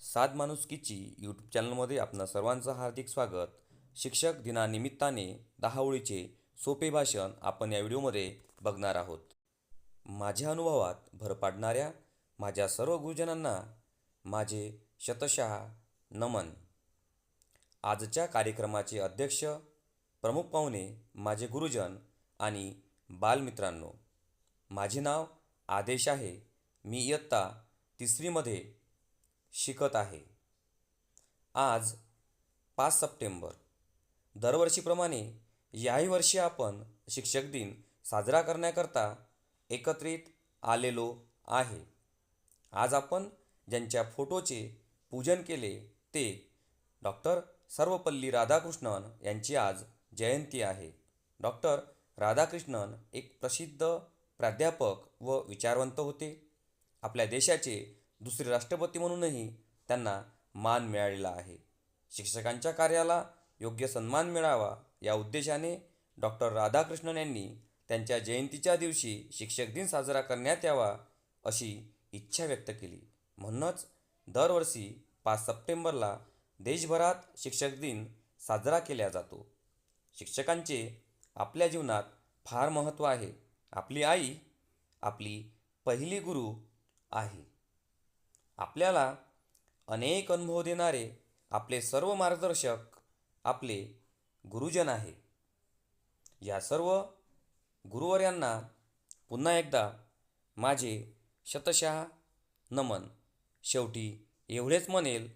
सात माणुसकीची यूट्यूब चॅनलमध्ये आपणा सर्वांचं हार्दिक स्वागत. शिक्षक दिनानिमित्ताने दहा ओळीचे सोपे भाषण आपण या व्हिडिओमध्ये बघणार आहोत. माझ्या अनुभवात भर पाडणाऱ्या माझ्या सर्व गुरुजनांना माझे शतशः नमन. आजच्या कार्यक्रमाचे अध्यक्ष प्रमुख पाहुणे माझे गुरुजन आणि बालमित्रांनो. माझे नाव आदेश आहे. मी इयत्ता तिसरीमध्ये शिकत आहे. आज पाच सप्टेंबर. दरवर्षीप्रमाणे याही वर्षी आपण शिक्षक दिन साजरा करण्याकरता एकत्रित आलेलो आहे. आज आपण ज्यांच्या फोटोचे पूजन केले ते डॉक्टर सर्वपल्ली राधाकृष्णन यांची आज जयंती आहे. डॉक्टर राधाकृष्णन एक प्रसिद्ध प्राध्यापक व विचारवंत होते. आपल्या देशाचे दुसरे राष्ट्रपती म्हणूनही त्यांना मान मिळालेला आहे. शिक्षकांच्या कार्याला योग्य सन्मान मिळावा या उद्देशाने डॉक्टर राधाकृष्णन यांनी त्यांच्या जयंतीच्या दिवशी शिक्षक दिन साजरा करण्यात यावा अशी इच्छा व्यक्त केली. म्हणूनच दरवर्षी पाच सप्टेंबरला देशभरात शिक्षक दिन साजरा केला जातो. शिक्षकांचे आपल्या जीवनात फार महत्त्व आहे. आपली आई आपली पहिली गुरु आहे. आपल्याला अनेक अनुभव देणारे आपले सर्व मार्गदर्शक आपले गुरुजन आहे. या सर्व गुरुवर्यांना पुन्हा एकदा माझे शतशः नमन. शेवटी एवढेच म्हणेल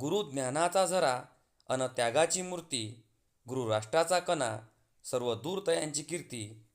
गुरु ज्ञानाचा झरा अन त्यागाची मूर्ती गुरुराष्ट्राचा कणा सर्व दूरतयांची कीर्ती